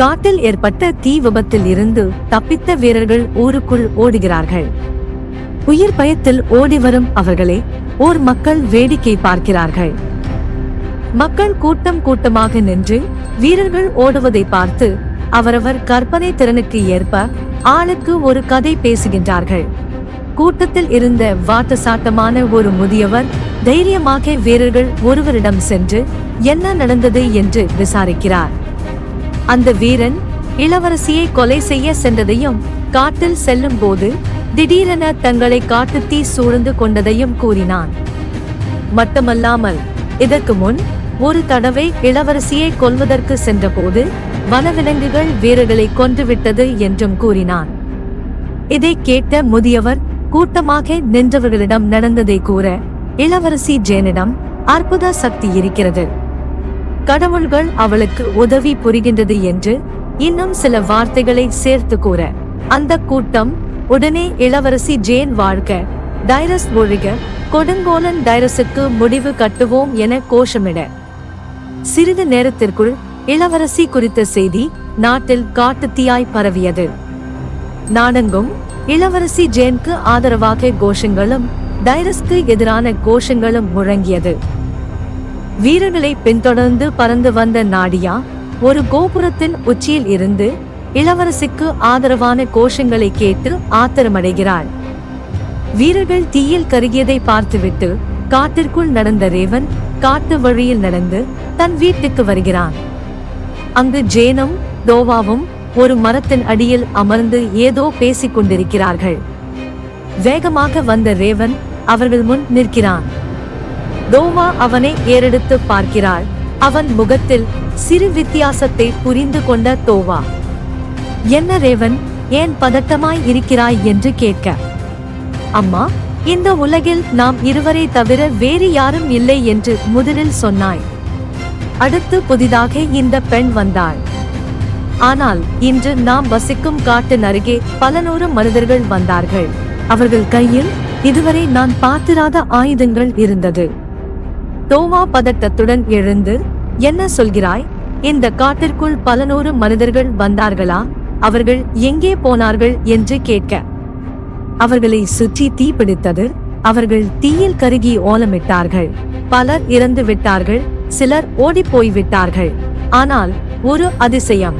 காட்டில் ஏற்பட்ட தீ விபத்தில் இருந்து தப்பித்த வீரர்கள் ஊருக்குள் ஓடுகிறார்கள். உயிர் பயத்தில் ஓடி வரும் அவர்களை ஓர் மக்கள் வேடிக்கை பார்க்கிறார்கள். மக்கள் கூட்டம் கூட்டமாக நின்று வீரர்கள் ஓடுவதை பார்த்து அவரவர் கற்பனை திறனுக்கு ஏற்ப ஆளுக்கு ஒரு கதை பேசுகின்றார்கள். கூட்டத்தில் இருந்த வாட்டசாட்டமான ஒரு முதியவர் தைரியமாக வீரர்கள் ஒருவரிடம் சென்று என்ன நடந்தது என்று விசாரிக்கிறார். அந்த வீரன் இளவரசியை கொலை செய்ய சென்றதையும் காட்டில் செல்லும் போது திடீரென தங்களை காட்டுத்தீ சூழ்ந்து கொண்டதையும் கூறினான். மட்டுமல்லாமல் இதற்கு முன் ஒரு தடவை இளவரசியை கொல்வதற்கு சென்றபோது வனவிலங்குகள் வீரர்களை கொன்றுவிட்டது என்றும் கூறினான். இதை கேட்ட முதியவர் கூட்டமாக நின்றவர்களிடம் நடந்ததை கூற இளவரசி ஜேனிடம் அற்புத சக்தி இருக்கிறது. கடவுள்கள் அவளுக்கு உதவி புரிகின்றது என்று இன்னும் சில வார்த்தைகளை சேர்த்து கூற. அந்த கூட்டம் உடனே இளவரசி ஜேன் வாழ்க. டைரஸ் ஒழிக. கொடுங்கோலன் டைரஸுக்கு முடிவு கட்டுவோம் என கோஷமிட. சிறிது நேரத்திற்குள் இளவரசி குறித்த செய்தி நாட்டில் காட்டுத்தீயாய் பரவியது. நாடெங்கும் இளவரசி ஜேனுக்கு ஆதரவாக கோஷங்களும் டைரஸ்க்கு எதிரான கோஷங்களும் முழங்கியது. வீரர்களை பின்தொடர்ந்து பறந்து வந்த நாடியா ஒரு கோபுரத்தின் உச்சியில் இருந்து இளவரசிக்கு ஆதரவான கோஷங்களை கேட்டு ஆத்திரமடைகிறாள். வீரர்கள் தீயில் கருகியதை பார்த்துவிட்டு காட்டிற்குள் நடந்த ரேவன் காட்டு வழியில் நடந்து தன் வீட்டுக்கு வருகிறான். அங்கு ஜேனும் தோவாவும் ஒரு மரத்தின் அடியில் அமர்ந்து ஏதோ பேசிக் கொண்டிருக்கிறார்கள் வேகமாக வந்த ரேவன் அவர்கள் முன் நிற்கிறான். தோவா அவனை ஏறெடுத்து பார்க்கிறாள் அவன் முகத்தில் சிறு வித்தியாசத்தை புரிந்து கொண்ட தோவா என்ன ரேவன் ஏன் பதட்டமாய் இருக்கிறாய்? என்று கேட்க அம்மா இந்த உலகில் நாம் இருவரை தவிர வேறு யாரும் இல்லை என்று முதலில் சொன்னாய். அடுத்து புதிதாக இந்த பெண் வந்தாள். ஆனால் இன்று நாம் வசிக்கும் காட்டின் அருகே பல நூறு மனிதர்கள் வந்தார்கள். அவர்கள் கையில் இதுவரை நான் பார்த்திராத ஆயுதங்கள் இருந்தது. தோவா பதட்டத்துடன் எழுந்து என்ன சொல்கிறாய்? இந்த காட்டிற்குள் பல நூறு மனிதர்கள் வந்தார்களா? அவர்கள் எங்கே போனார்கள்? என்று கேட்க. அவர்களை சுற்றி தீ பிடித்தது அவர்கள் தீயில் கருகி ஓலமிட்டார்கள். பலர் இறந்து விட்டார்கள் சிலர் ஓடிப்போய் விட்டார்கள். ஆனால் ஒரு அதிசயம்.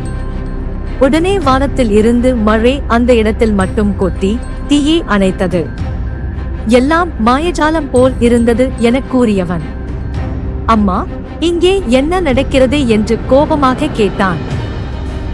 உடனே வானத்தில் இருந்து மழை அந்த இடத்தில் மட்டும் கொட்டி தீயை அணைத்தது. எல்லாம் மாயஜாலம் போல் இருந்தது என கூறியவன். அம்மா இங்கே என்ன நடக்கிறது என்று கோபமாக கேட்டான்.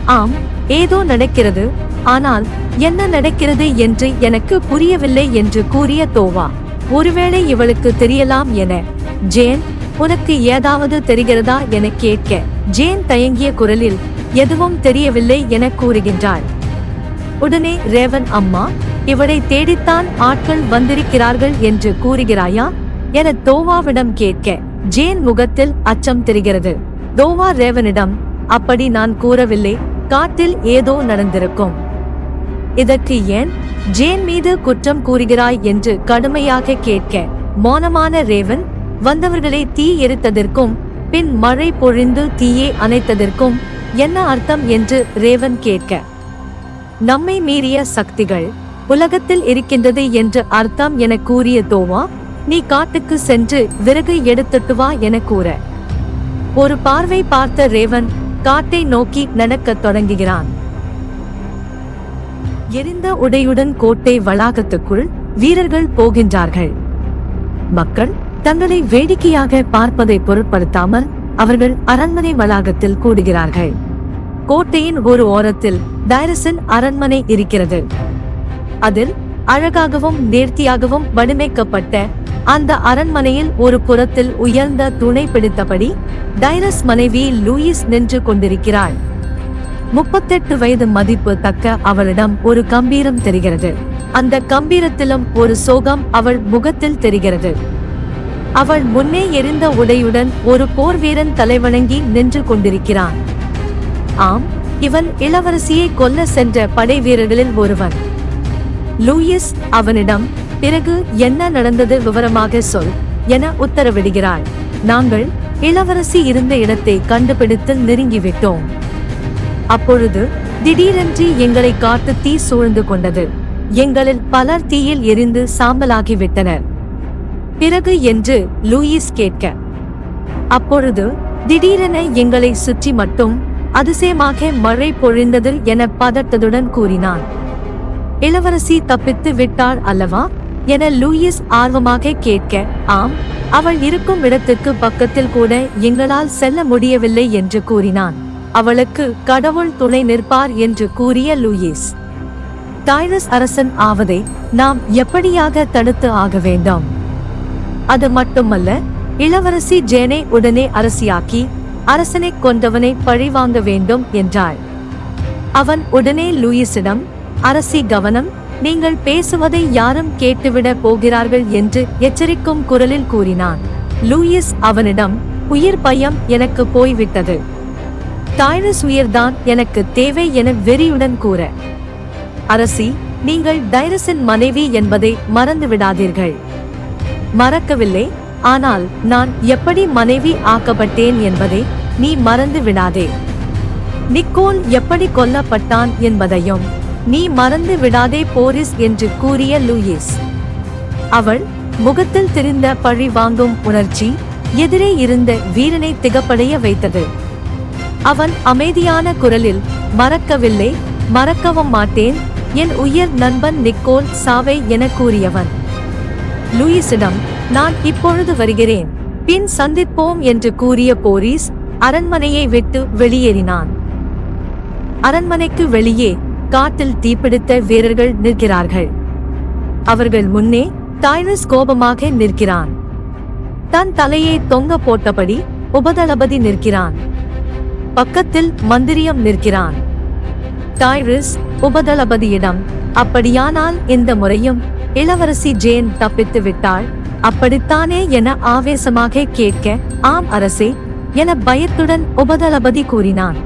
ஆம் ஏதோ நடக்கிறது ஆனால் என்ன நடக்கிறது என்று எனக்கு புரியவில்லை என்று கூறிய தோவா ஒருவேளை இவளுக்கு தெரியலாம் என. ஜேன் உனக்கு ஏதாவது தெரிகிறதா என கேட்க ஜேன் தயங்கிய குரலில் எதுவும் தெரியவில்லை என கூறுகின்றாள். உடனே ரேவன் அம்மா இவளை தேடித்தான் ஆட்கள் வந்திருக்கிறார்கள் என்று கூறுகிறாயா? என தோவாவிடம் கேட்க ஜேன் முகத்தில் அச்சம் தெரிகிறது. தோவா ரேவனிடம் அப்படி நான் கூறவில்லை காட்டில் ஏதோ நடந்திருக்கும். இதற்கு ஏன் ஜேன் மீது குற்றம் கூறுகிறாய் என்று கடுமையாக கேட்க மௌனமான ரேவன் வந்தவர்களை தீ எரித்ததற்கும் பின் மழை பொழிந்து தீயை அணைத்ததற்கும் என்ன அர்த்தம்? என்று ரேவன் கேட்க நம்மை மீறிய சக்திகள் உலகத்தில் இருக்கின்றது என்று அர்த்தம் என கூறிய தோவா நீ காட்டுக்கு சென்று விறகு எடுத்துட்டு வா என கூற. ஒரு பார்வை பார்த்த ரேவன் காட்டை நோக்கி நடக்கத் தொடங்குகிறான். எரிந்த உடையுடன் கோட்டை வளாகத்துக்குள் வீரர்கள் போகின்றார்கள். மக்கள் தங்களை வேடிக்கையாக பார்ப்பதை பொருட்படுத்தாமல் அவர்கள் அரண்மனை வளாகத்தில் கூடுகிறார்கள். கோட்டையின் ஒரு ஓரத்தில் டைரசன் அரண்மனை இருக்கிறது. அதில் அழகாகவும் நேர்த்தியாகவும் வடிமைக்கப்பட்ட அந்த அரண்மனையில் ஒரு புறத்தில் உயர்ந்த துணை பிடித்தபடி டைரஸ் மனைவி லூயிஸ் நின்று கொண்டிருக்கிறாள். முப்பத்தெட்டு வயது மதிப்பு தக்க அவளிடம் ஒரு கம்பீரம் தெரிகிறது. அந்த கம்பீரத்திலும் ஒரு சோகம் அவள் முகத்தில் தெரிகிறது. அவள் முன்னே எரிந்த உடையுடன் ஒரு போர் வீரன் தலைவணங்கி நின்று கொண்டிருக்கிறான். ஆம் இவன் இளவரசியை கொல்ல சென்ற படை வீரர்களில் ஒருவன். லூயிஸ் அவனிடம் பிறகு என்ன நடந்தது விவரமாக சொல் என உத்தரவிடுகிறாள். நாங்கள் இளவரசி இருந்த இடத்தை கண்டுபிடித்து நெருங்கிவிட்டோம். அப்பொழுது திடீரென்று எங்களை காத்து தீ சூழ்ந்து கொண்டது. எங்களில் பலர் தீயில் எரிந்து சாம்பலாகிவிட்டனர். பிறகு என்று லூயிஸ் கேட்க அப்பொழுது திடீரென எங்களை சுற்றி மட்டும் அதிசயமாக மழை பொழிந்தது என பதட்டத்துடன் கூறினான். இளவரசி தப்பித்து விட்டாள் அல்லவா? என லூயிஸ் ஆர்வமாக கேட்க ஆம் அவள் இருக்கும் இடத்துக்கு பக்கத்தில் கூட எங்களால் செல்ல முடியவில்லை என்று கூறினான். அவளுக்கு கடவுள் துணை நிற்பார் என்று கூறிய லூயிஸ். டைரஸ் அரசன் ஆவதை நாம் எப்படியாக தடுத்து ஆக வேண்டும்? அது மட்டுமல்ல இளவரசி ஜேனை உடனே அரசியாக்கி அரசனை கொண்டவனை பழிவாங்க வேண்டும் என்றாள். அவன் உடனே லூயிஸிடம் அரசி கவனம் நீங்கள் பேசுவதை யாரும் கேட்டுவிட போகிறார்கள் என்று எச்சரிக்கும் குரலில் கூறினான். லூயிஸ் அவனிடம் உயிர் பயம் எனக்கு போய்விட்டது. டைரஸ் உயிர்தான் எனக்கு தேவை என வெறியுடன் கூற. அரசி நீங்கள் டைரஸின் மனைவி என்பதை மறந்து விடாதீர்கள் மறக்கவில்லை ஆனால் நான் எப்படி மனைவி ஆக்கப்பட்டேன் என்பதை நீ மறந்து விடாதே நிக்கோல் எப்படி கொல்லப்பட்டான் என்பதையும் நீ மறந்து விடாதே போரிஸ் என்று கூறிய லூயிஸ். அவள் முகத்தில் தெரிந்த பழி வாங்கும் உணர்ச்சி எதிரே இருந்த வீரனை திகப்படைய வைத்தது. அவன் அமைதியான குரலில் மறக்கவில்லை மறக்கவும் மாட்டேன் என் உயிர் நண்பன் நிக்கோல் சாவை என கூறியவன். லூயிஸிடம் நான் இப்பொழுது வருகிறேன் பின் சந்திப்போம் என்று கூறிய போரிஸ் அரண்மனையை விட்டு வெளியேறினான். அரண்மனைக்கு வெளியே காட்டில் தீப்பிடித்த வீரர்கள் நிற்கிறார்கள். அவர்கள் முன்னே டைரஸ் கோபமாக நிற்கிறான். தன் தலையை தொங்க போட்டபடி உபதளபதி நிற்கிறான். பக்கத்தில் மந்திரியம் நிற்கிறான். டைரஸ் உபதளபதியிடம் அப்படியானால் இந்த முறையும் இளவரசி ஜேன் தப்பித்து விட்டாள் அப்படித்தானே என ஆவேசமாக கேட்க ஆம் அரசே என பயத்துடன் உபதளபதி கூறினான்.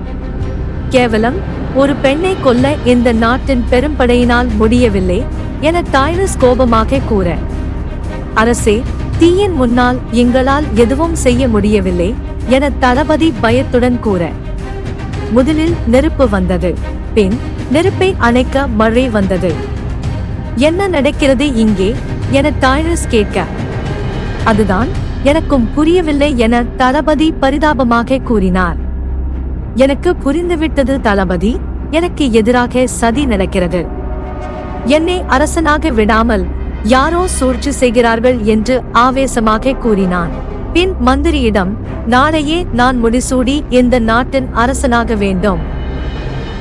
கேவலம் ஒரு பெண்ணை கொல்ல இந்த நாட்டின் பெரும்படையினால் முடியவில்லை என டைரஸ் கோபமாக கூற. அரசே தீயின் முன்னால் எங்களால் எதுவும் செய்ய முடியவில்லை என தளபதி பயத்துடன் கூற. முதலில் நெருப்பு வந்தது பின் நெருப்பை அணைக்க மழை வந்தது. என்ன நடக்கிறது இங்கே? என டைரஸ் கேட்க. அதுதான் எனக்கும் புரியவில்லை என தளபதி பரிதாபமாக கூறினார். எனக்கு புரிந்துவிட்டது தளபதி. எனக்கு எதிராக சதி நடக்கிறது. என்னை அரசனாக விடாமல் யாரோ சூழ்ச்சி செய்கிறார்கள் என்று ஆவேசமாக கூறினான். பின் மந்திரியிடம் நாளையே நான் முடிசூடி இந்த நாட்டின் அரசனாக வேண்டும்.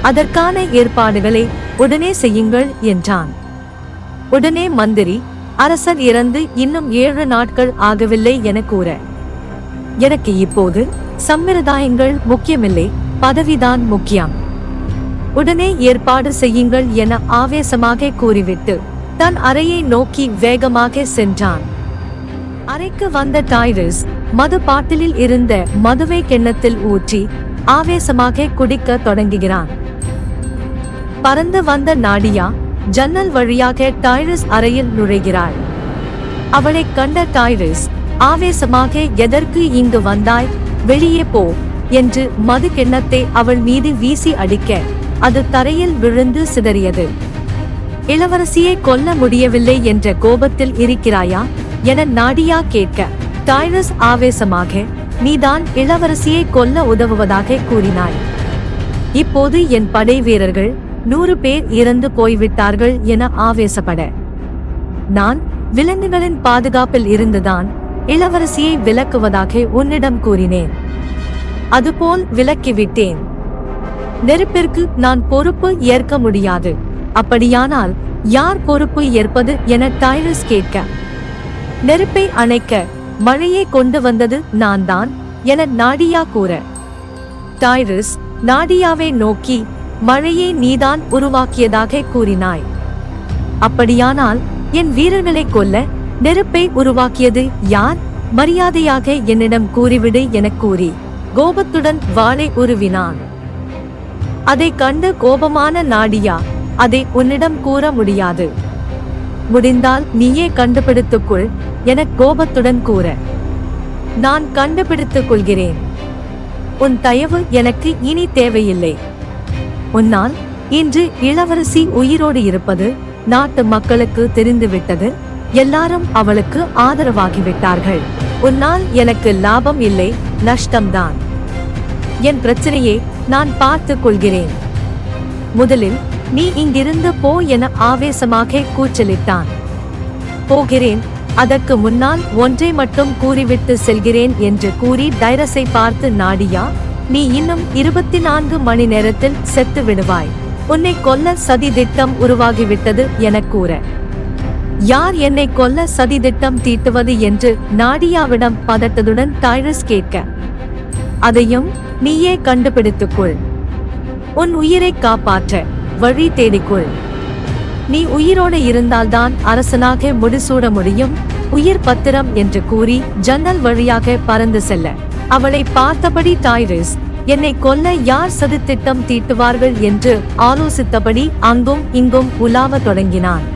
அதற்கான ஏற்பாடுகளை உடனே செய்யுங்கள் என்றான். உடனே மந்திரி அரசன் இறந்து இன்னும் ஏழு நாட்கள் ஆகவில்லை என கூற. எனக்கு இப்போது சம்பிரதாயங்கள் முக்கியமில்லை பதவிதான் முக்கியம். உடனே ஏற்பாடு செய்யுங்கள் என ஆவேசமாக கூறிவிட்டு தன் அறையை நோக்கி வேகமாக சென்றான். அறைக்கு வந்த டைரஸ் மது பாட்டிலில் இருந்த மதுவை கிண்ணத்தில் ஊற்றி ஆவேசமாக குடிக்க தொடங்குகிறான். பறந்து வந்த நாடியா ஜன்னல் வழியாக டைரஸ் அறையில் நுழைகிறாள். அவளைக் கண்ட டைரஸ் ஆவேசமாக எதற்கு இங்கு வந்தாய்? வெளியே போ என்று மது கிண்ணத்தை அவள் மீது வீசி அடிக்க அது தரையில் விழுந்து சிதறியது. இளவரசியை கொல்ல முடியவில்லை என்ற கோபத்தில் இருக்கிறாயா? என நாடியா கேட்க டைரஸ் ஆவேசமாக நீதான் இளவரசியை கொல்ல உதவுவதாக கூறினாய். இப்போது என் படை வீரர்கள் நூறு பேர் இறந்து போய்விட்டார்கள் என ஆவேசப்பட. நான் விலங்குகளின் பாதுகாப்பில் இருந்துதான் இளவரசியை விலக்குவதாக உன்னிடம் கூறினேன். அதுபோல் விலக்கிவிட்டேன். நெருப்பிற்கு நான் பொறுப்பு ஏற்க முடியாது. அப்படியானால் யார் பொறுப்பு ஏற்பது என டைரஸ் கேட்க. நெருப்பை அணைக்க மழையை கொண்டு வந்தது நான் தான் என நாடியா கூற. டைரஸ் நாடியாவை நோக்கி மழையை நீதான் உருவாக்கியதாக கூறினாய். அப்படியானால் என் வீரர்களை கொல்ல நெருப்பை உருவாக்கியது யார்? மரியாதையாக என்னிடம் கூறிவிடு எனக் கூறி கோபத்துடன் வாளை உருவினான். அதை கண்டு கோபமான நாடியா? அதை உன்னிடம் கூற முடியாது. முடிந்தால் நீயே கண்டுபிடித்துக்கொள் என கோபத்துடன் கூற. நான் கண்டுபிடித்துக் கொள்கிறேன். உன் தயவு எனக்கு இனி தேவையில்லை. உன்னால் இன்று இளவரசி உயிரோடு இருப்பது நாட்டு மக்களுக்கு தெரிந்துவிட்டது. எல்லாரும் அவளுக்கு ஆதரவாகிவிட்டார்கள். உன்னால் எனக்கு லாபம் இல்லை நஷ்டம்தான். என் பிரச்சனையை நான் பார்த்து கொள்கிறேன். முதலில் நீ இங்கிருந்து போ என ஆவேசமாக கூச்சலிட்டான். போகிறேன் அதற்கு முன்னால் ஒன்றை மட்டும் கூறிவிட்டு செல்கிறேன் என்று கூறி டைரஸை பார்த்து நாடியா நீ இன்னும் இருபத்தி நான்கு மணி நேரத்தில் செத்து விடுவாய் உன்னை கொல்ல சதி திட்டம் உருவாகிவிட்டது என கூற. யார் என்னை கொல்ல சதி திட்டம் தீட்டுவது என்று நாடியாவிடம் பதட்டத்துடன் டைரஸ் கேட்க அதையும் நீயே கண்டுபிடித்துக்கொள். உன் உயிரை காப்பாற்ற வழி தேடிக்கொள். நீ உயிரோடு இருந்தால்தான் அரசனாக முடிசூட முடியும். உயிர் பத்திரம் என்று கூறி ஜன்னல் வழியாக பறந்து செல்ல அவளை பார்த்தபடி டைரிஸ் என்னை கொல்ல யார் சதித்திட்டம் தீட்டுவார்கள் என்று ஆலோசித்தபடி அங்கும் இங்கும் உலாவ தொடங்கினான்.